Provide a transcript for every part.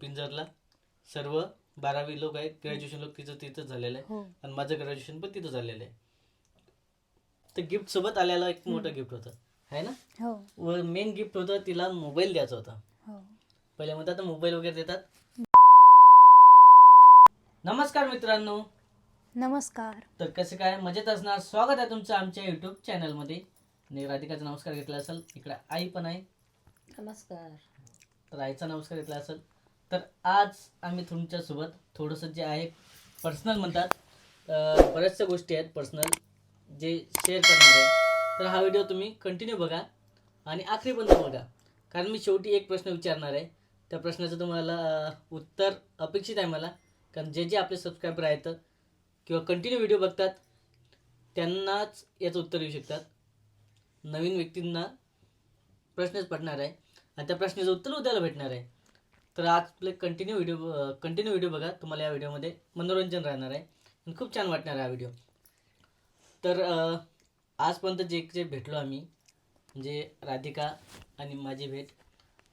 पिंजरला सर्व बारावी लोक आहेत ग्रॅज्युएशन लोक तिचं तिथं झालेलं आहे. हो. आणि माझं ग्रॅज्युएशन पण तिथं झालेलं आहे. तर गिफ्ट सोबत आलेलं एक मोठं गिफ्ट होतं. आहे ना? हो. व मेन गिफ्ट होतं तिला मोबाईल द्यायचा होता. हो. पहिले म्हणतात मोबाईल वगैरे देतात. नमस्कार मित्रांनो. नमस्कार. तर कसं काय? मजेत असणार? स्वागत आहे तुमचं आमच्या युट्यूब चॅनलमध्ये आणि राधिकाचा नमस्कार घेतला असेल. इकडे आई पण आहे. नमस्कार. तर आईचा नमस्कार घेतला असेल. तर आज आम्ही तुमच्यासोबत थोडंसं जे आहे पर्सनल म्हणतात बऱ्याचशा गोष्टी आहेत पर्सनल जे शेअर करणार आहे. तर हा व्हिडिओ तुम्ही कंटिन्यू बघा आणि आखरीपर्यंत बघा. कारण मी शेवटी एक प्रश्न विचारणार आहे. त्या प्रश्नाचं तुम्हाला उत्तर अपेक्षित आहे मला. कारण जे जे आपले सबस्क्रायबर आहेत किंवा कंटिन्यू व्हिडिओ बघतात त्यांनाच याचं उत्तर येऊ शकतात. नवीन व्यक्तींना प्रश्नच पडणार आहे. आणि त्या प्रश्नाचं उत्तर उद्याला भेटणार आहे. तर आज आपले कंटिन्यू व्हिडिओ कंटिन्यू व्हिडिओ बघा. तुम्हाला या व्हिडिओमध्ये मनोरंजन राहणार आहे. आणि खूप छान वाटणार आहे हा व्हिडिओ तर आजपर्यंत जे जे भेटलो आम्ही म्हणजे राधिका आणि माझी भेट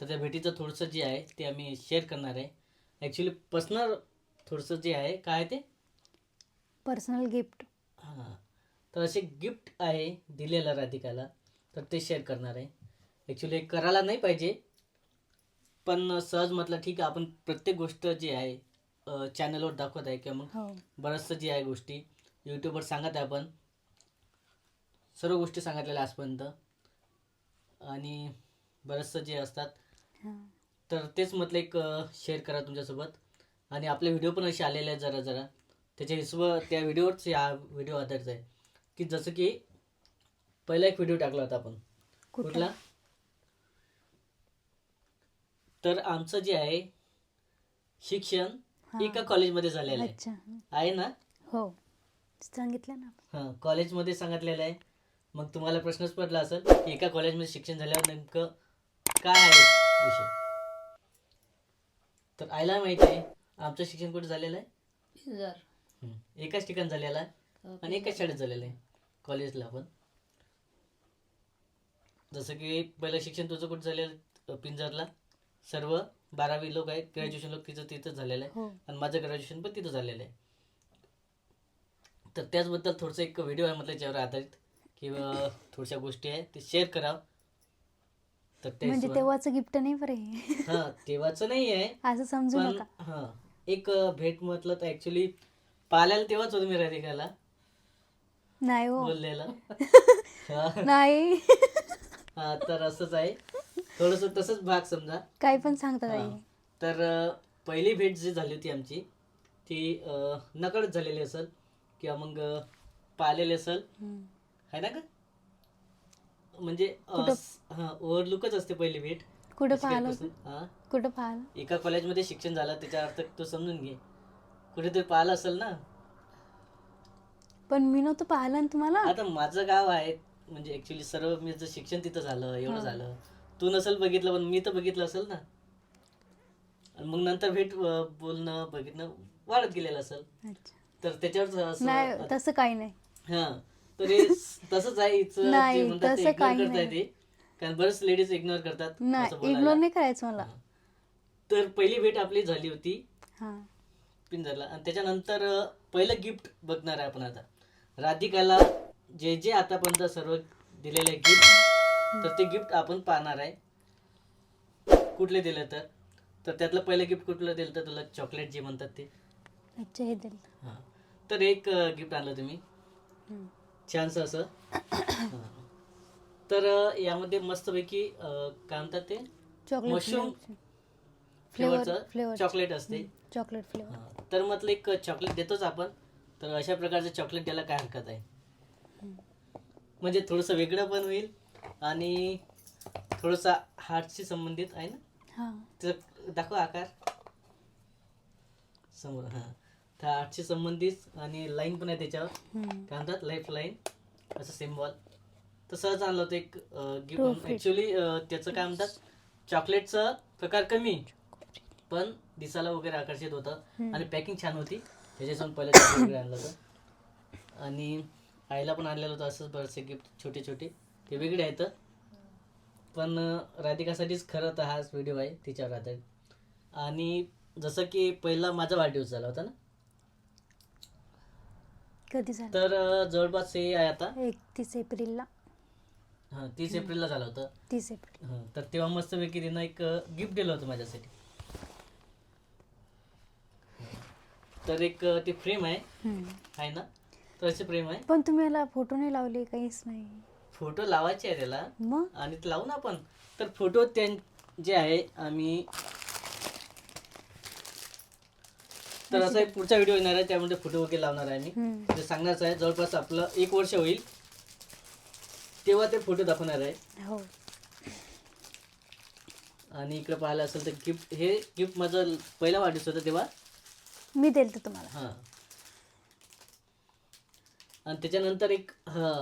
तर त्या भेटीचं थोडंसं जे आहे ते आम्ही शेअर करणार आहे. ॲक्च्युली पर्सनल थोडंसं जे आहे काय आहे ते? पर्सनल गिफ्ट हां. तर असे गिफ्ट आहे दिलेलं राधिकाला तर ते शेअर करणार आहे. ॲक्च्युली करायला नाही पाहिजे. पण सहज म्हटलं ठीक आहे आपण प्रत्येक गोष्ट जी आहे चॅनलवर दाखवत आहे किंवा मग हो. बरंचसं जे आहे गोष्टी यूट्यूबवर सांगत आहे आपण सर्व गोष्टी सांगितलेल्या आजपर्यंत. आणि बरंचसं जे असतात तर तेच म्हटलं एक शेअर करा तुमच्यासोबत. आणि आपले व्हिडिओ पण असे आलेले आहेत जरा जरा. त्याच्या हिशोब त्या व्हिडिओवरच हा व्हिडिओ आधारित आहे. की जसं की पहिला एक व्हिडिओ टाकला होता आपण. कुठला? तर आमचं जे आहे शिक्षण हां. एका कॉलेजमध्ये झालेलं आहे. अच्छा. आहे ना? हो. सांगितलं ना. हां कॉलेजमध्ये सांगितलेलं आहे. मग तुम्हाला प्रश्नच पडला असेल की एका कॉलेजमध्ये शिक्षण झाल्यावर नेमकं काय आहे विषय? तर आईला माहिती आहे आमचं शिक्षण कुठे झालेलं आहे? पिंजर हं. एकाच ठिकाण झालेलं आहे आणि एकाच शाळेत झालेलं आहे. कॉलेजला पण. जसं की पहिलं शिक्षण तुझं कुठं झालेलं? अं, पिंजरला? सर्व बारावी लोक आहेत ग्रॅज्युएशन लोक तिचं तिथंच झालेलं आहे. हो. आणि माझं ग्रॅज्युएशन पण तिथं झालेलं आहे. तर त्याचबद्दल थोडंसं एक व्हिडिओ आहे म्हटलं याच्यावर आधारित किंवा थोड्याशा गोष्टी आहेत ते शेअर करावं. तर ते म्हणजे तेव्हाचं गिफ्ट नाही बरं हे. हां तेव्हाचं नाही आहे. असं समजू पण नका. हां एक अं, भेट म्हटलं तर ऍक्च्युली पाहायला तेव्हाच होतं मी राधिकाला नाही हो. बोललेलं. हा. नाही. हा, तर असंच आहे. थोडस तसंच भाग समजा. काही पण सांगतात हा. आई तर अं, पहिली भेट जी झाली होती आमची ती अं, नकळत झालेली असेल किंवा मग अं, पाहिलेली असेल. हम्म. आहे ना का म्हणजे कुठं? ओव्हरलुकच असते पहिली भेट. कुठं काही पाहिलं हा. कुठं पाहिलं? एका कॉलेजमध्ये शिक्षण झालं त्याच्या अर्थ तू समजून घे. कुठेतरी पाहिलं असेल ना? पण मी नव्हतं पाहिलं ना तुम्हाला? आता माझं गाव आहे म्हणजे ऍक्च्युली सर्व मी शिक्षण तिथं झालं एवढं हा. झालं. तू नसेल बघितलं पण मी तर बघितलं असेल ना. आणि मग नंतर भेट अं, बोलणं बघितणं वाढत गेलेलं असेल. अच्छा. तर त्याच्यावर असं- नाही तसं काही नाही. हा. तर हे तसंच आहे हिचं जे नाही, म्हणतात ते तसं इग्नोर काही नाही. येते कारण बरेच लेडीज इग्नोर करतात असं नाही बोलायला. इग्नोर नाही करायचं मला. हा. तर पहिली भेट आपली झाली होती. हा. पिंजरला. आणि त्याच्यानंतर अं, पहिलं गिफ्ट बघणार आहे आपण आता. राधिकाला जे जे आतापर्यंत सर्व दिलेले गिफ्ट तर ते गिफ्ट आपण पाहणार आहे. कुठले दिले तर? तर त्यातलं पहिलं गिफ्ट कुठलं दिलं तर? तुला चॉकलेट जे म्हणतात ते. अच्छा हे दिल. हां. तर एक गिफ्ट आणलं तुम्ही. हम्म. छानसं असं. हां. तर अं, यामध्ये मस्तपैकी अं, काय म्हणतात ते? मशरूम फ्लेवर फ्लेवरचं फ्लेवर चॉकलेट असते. चॉकलेट फ्लेवर हा, तर म्हटलं एक चॉकलेट देतोच आपण. तर अशा प्रकारचं चॉकलेट द्यायला काय हरकत आहे? म्हणजे थोडंसं वेगळं पण होईल. आणि थोडंसं हार्टशी संबंधित आहे ना? हा. तिथं दाखव आकार. समोर हां. तर हार्टशी संबंधित आणि लाईन पण आहे त्याच्यावर. हम्म. काय म्हणतात? लाईफ लाईन असं सिम्बॉल तर सहज आणलं होतं एक गिफ्ट fit. ॲक्च्युली त्याचं काय म्हणतात? चॉकलेटचं प्रकार कमी. पण दिसायला वगैरे आकर्षित होतं. हम्म. आणि पॅकिंग छान होती. त्याच्यासून पहिलं वगैरे आणलं होतं. आणि आईला पण आणलेलं होतं असंच बरेचसे गिफ्ट छोटे छोटे ते वेगळे आहेत. पण राधिकासाठीच खरं तर हाच व्हिडिओ आहे तिच्यावर आधारित. आणि जसं की पहिला माझा वाढदिवस झाला होता ना? कधी झालं? तर जवळपास हे आहे आता. एकतीस एप्रिलला. हां तीस एप्रिलला झालं होतं. तीस एप्रिल. हं, तर तेव्हा मस्तपैकी तिनं एक गिफ्ट दिलं होतं माझ्यासाठी. तर एक अं, ती फ्रेम आहे. हम्म. आहे ना? तर अशी फ्रेम आहे. पण तुम्ही याला फोटो नाही लावले काहीच नाही. फोटो लावायचे आहे त्याला. मग? आणि ते लावू ना आपण. तर फोटो त्यां जे आहे आम्ही तर असा एक पुढचा व्हिडिओ येणार आहे त्यामध्ये फोटो वगैरे लावणार आहे मी हम्म. ते सांगणारच आहे जवळपास आपलं एक वर्ष होईल. तेव्हा ते फोटो दाखवणार आहे. हो. आणि इकडे पाहायला असेल तर गिफ्ट हे गिफ्ट माझं पहिला वाढदिवस होता तेव्हा. मी देईल तुम्हाला. हां. आणि त्याच्यानंतर एक हा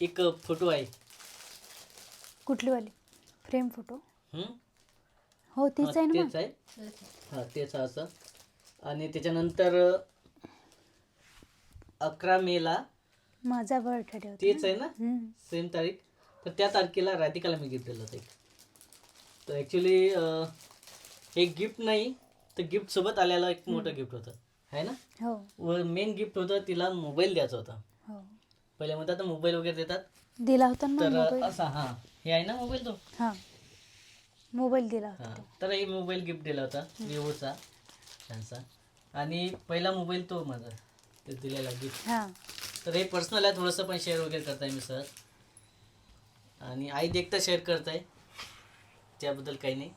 एक फोटो आहे. कुठली वाली फ्रेम फोटो? हं? हो हा, तीच आहे ना तेच आहे. हा तेच आहे असं. आणि त्याच्यानंतर अकरा मेला माझा बर्थडे होता तेच आहे ना? हम्म. सेम तारीख. तर त्या तारखेला राधिकाला मी गिफ्ट दिलं होतं एक. तर ॲक्च्युली हे गिफ्ट नाही तर गिफ्ट सोबत आलेलं एक मोठं गिफ्ट होतं. आहे ना? हो. व मेन गिफ्ट होतं तिला मोबाईल द्यायचा होता. हो. पहिले म्हणतात मोबाईल वगैरे देतात. दिला होता ना तर मोबाईल असा हा. हे आहे ना मोबाईल तो? हा. मोबाईल दिला होता हा. तर हे मोबाईल गिफ्ट दिला होता विवोचा छानसा आणि पहिला मोबाईल तो माझा ते दिलेला गिफ्ट हा. तर हे पर्सनल आहे थोडंसं पण शेअर वगैरे करताय मी सर आणि आई देखता शेअर करताय. त्याबद्दल काही नाही.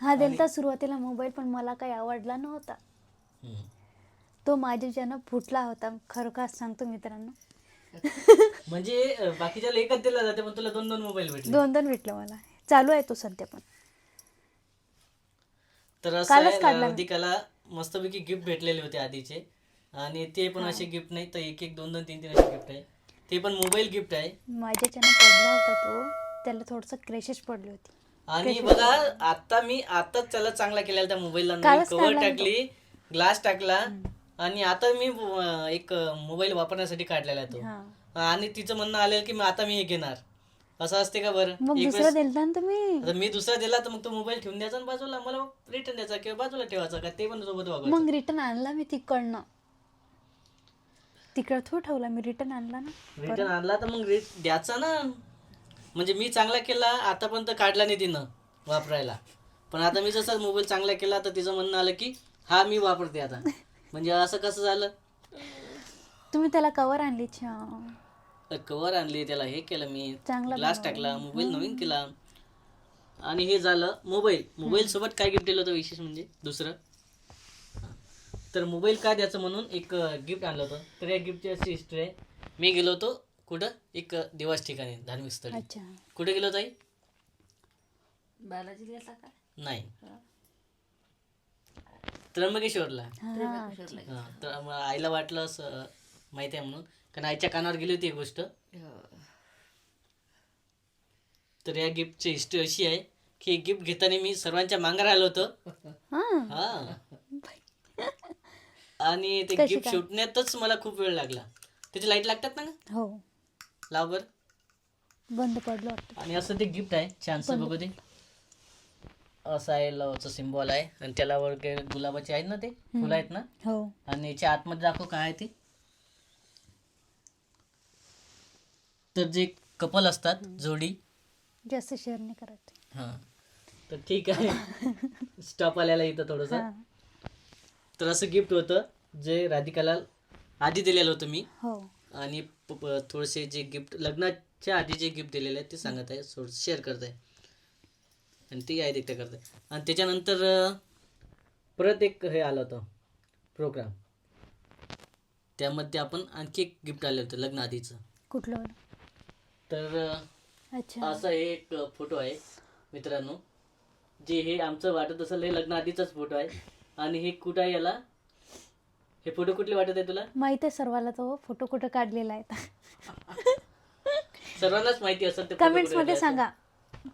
हा दिलता सुरुवातीला मोबाईल पण मला काही आवडला नव्हता. हम्म. तो माझ्याच्यानं फुटला होता खरं का सांगतो मित्रांनो. म्हणजे अं, बाकीच्याला एकच दिला जाते पण तुला दोन दोन मोबाईल भेटले. दोन दोन भेटलं मला. चालू आहे तो सध्या पण. तर असं कालच आहे काढला मी. राधिकाला मस्तपैकी गिफ्ट भेटलेले होते आधीचे. आणि ते पण असे गिफ्ट नाही तर एक एक दोन दोन तीन तीन असे गिफ्ट आहे. ते पण मोबाईल गिफ्ट आहे. माझ्याच्यानं पडला होता तो. त्याला थोडस क्रेशेस पडली होती. आणि बघा आता मी आताच त्याला चांगला केलेला त्या मोबाईलला कव्हर. टाकली ग्लास टाकला. आणि आता मी अं, एक मोबाईल वापरण्यासाठी काढलेला तो. हा. आणि तिचं म्हणणं आलेलं की मी आता मी हे घेणार. असं असते का बरं? मग एक दुसरा वेळेस- दिलता ना तुम्ही? आता मी दुसरा दिला तर मग तो मोबाईल ठेवून द्यायचा आणि बाजूला मला रिटर्न द्यायचा किंवा बाजूला ठेवायचा का? ते पण सोबत वागायचं मग रिटर्न आणला मी तिकडनं. तिकडं थो ठेवला मी रिटर्न आणला ना. रिटर्न आणला तर मग रेट द्यायचा ना. म्हणजे मी चांगला केला आतापर्यंत काढला नाही तिनं वापरायला. पण आता मी जसा मोबाईल चांगला केला तर तिचं म्हणणं आलं की हा मी वापरते आता. म्हणजे असं कसं झालं? तुम्ही त्याला कवर आणली छान. कवर आणली त्याला हे केलं मी. चांगला ग्लास टाकला मोबाईल नवीन केला. आणि हे झालं मोबाईल मोबाईल सोबत काय गिफ्ट दिलं होतं विशेष म्हणजे? दुसरं? तर मोबाईल का द्यायचं म्हणून एक गिफ्ट आणलं होतं. तर या गिफ्टची अशी हिस्ट्री आहे. मी गेलो होतो कुठं? एक देवाच ठिकाणी धार्मिक स्थळी. अच्छा. कुठे गेलो ताई बालाजी गेला का? नाही. त्र्यंबकेश्वरला. हा हा, तर मग आईला वाटलं असं माहिती आहे म्हणून. कारण आईच्या कानावर गेली होती ही गोष्ट. तर या गिफ्टची हिस्ट्री अशी आहे की हे गिफ्ट घेताना मी सर्वांच्या मांगार आलो होतो. हा. हा. आणि ते कशी गिफ्ट काय? शोधण्यातच मला खूप वेळ लागला. त्याची लाइट लागतात ना ग? हो. लाव बर. बंद पडलं वाटतं. आणि असं ते गिफ्ट आहे छानसं बघू दे. असं आहे लवचं सिम्बॉल आहे. आणि त्याला वगैरे गुलाबाचे आहेत ना ते? फुलं आहेत ना? हो. आणि याच्या आतमध्ये दाखव काय आहे ते. तर जे कपल असतात जोडी. जास्त शेअर नाही करत. हा. तर ठीक आहे. स्टॉप आलेला इथं थोडंसं. हा. तर असं गिफ्ट होतं जे राधिकाला आधी दिलेलं होतं मी. हो. आणि प- प- थोडेसे जे गिफ्ट लग्नाच्या आधी जे गिफ्ट दिलेले आहे ते सांगत आहे शेअर करत आहे. आणि ते आहे देखते करत. आणि त्याच्यानंतर परत एक हे आलं होतं प्रोग्राम त्यामध्ये आपण आणखी एक गिफ्ट आलं होतं लग्न आधीचं. कुठलं? तर अच्छा. असा हे एक फोटो आहे मित्रांनो. जे हे आमचं वाटत असेल हे लग्न आधीचाच फोटो आहे. आणि हे कुठं आहे याला? हे फोटो कुठले वाटत आहे तुला? माहीत आहे सर्वाला तो फोटो कुठं काढलेला आहे. सर्वांनाच माहिती असेल कमेंट्समध्ये सांगा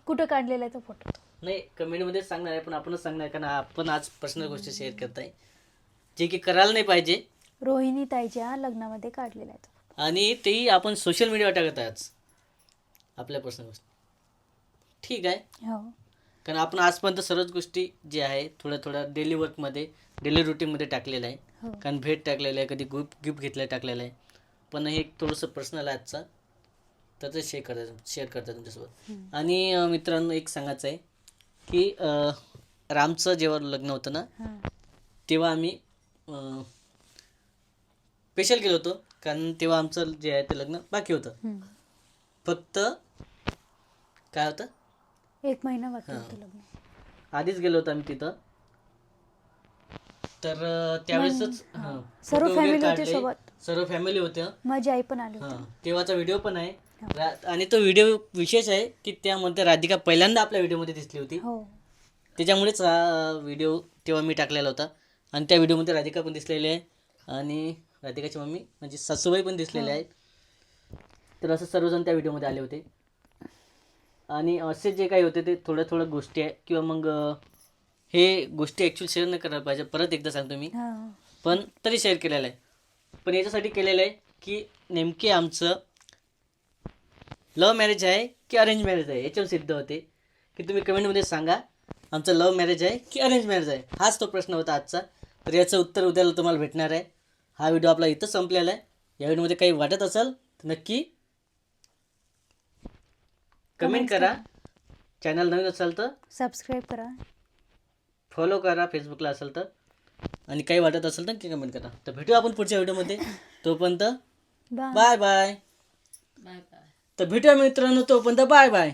कुठं काढलेला आहे तो फोटो. नाही कमेंटमध्ये सांगणार आहे पण आपणच सांगणार कारण आपण आज पर्सनल गोष्टी शेअर करताय. जे की करायला नाही पाहिजे. रोहिणी ताईच्या लग्नामध्ये काढलेला आहे तो आणि तेही आपण सोशल मीडियावर टाकत आहे आज आपल्या पर्सनल गोष्टी. ठीक आहे. हो. कारण आपण आजपर्यंत सर्वच गोष्टी जे आहे थोड्या थोड्या डेली वर्कमध्ये डेली रुटीनमध्ये टाकलेलं आहे. हो. कारण भेट टाकलेलं आहे कधी गिफ्ट गिफ्ट घेतलं टाकलेलं आहे. पण हे एक थोडंसं पर्सनल आहे आजचा. तर ते शेअर करता शेअर करता तुमच्यासोबत. हम्म. आणि अं, मित्रांनो एक सांगायचं आहे. की रामचं जेव्हा लग्न होतं ना तेव्हा आम्ही स्पेशल केलं होतं. कारण तेव्हा आमचं जे आहे ते लग्न बाकी होतं. फक्त काय होतं? एक महिना बाकी. होतं लग्न. आधीच गेलो होतो आम्ही तिथं. तर त्यावेळेसच सर्व family होती. सोबत. सर्व फॅमिली होत्या. माझी आई पण आली तेव्हाचा व्हिडिओ पण आहे. आणि तो व्हिडिओ विशेष आहे की त्यामध्ये राधिका पहिल्यांदा आपल्या व्हिडिओमध्ये दिसली होती. हो. त्याच्यामुळेच हा व्हिडिओ तेव्हा मी टाकलेला होता. आणि त्या व्हिडिओमध्ये राधिका पण दिसलेली आहे आणि राधिकाची मम्मी म्हणजे सासूबाई पण दिसलेले आहेत. तर असं सर्वजण त्या व्हिडिओमध्ये आले होते. आणि असे जे काही होते ते थोड्या थोड्या गोष्टी आहे. किंवा मग हे गोष्टी ॲक्च्युली शेअर नाही करायला पाहिजे. परत एकदा सांगतो मी. हा. पण तरी शेअर केलेलं आहे. पण याच्यासाठी केलेलं आहे की नेमके आमचं लव्ह मॅरेज आहे की अरेंज मॅरेज आहे? याच्यावर सिद्ध होते. की तुम्ही कमेंटमध्ये सांगा आमचं लव्ह मॅरेज आहे की अरेंज मॅरेज आहे? हाच तो प्रश्न होता आजचा. तर याचं उत्तर उद्याला तुम्हाला भेटणार आहे. हा व्हिडिओ आपला इथं संपलेला आहे. या व्हिडिओमध्ये काही वाटत असेल तर नक्की कमेंट करा. चॅनल नवीन असेल तर सबस्क्राईब करा. फॉलो करा फेसबुकला असेल तर. आणि काही वाटत असेल तर नक्की कमेंट करा. तर भेटू आपण पुढच्या व्हिडिओमध्ये तोपर्यंत बाय बाय बाय तर भेटूया मित्रांनो तोपर्यंत बाय बाय.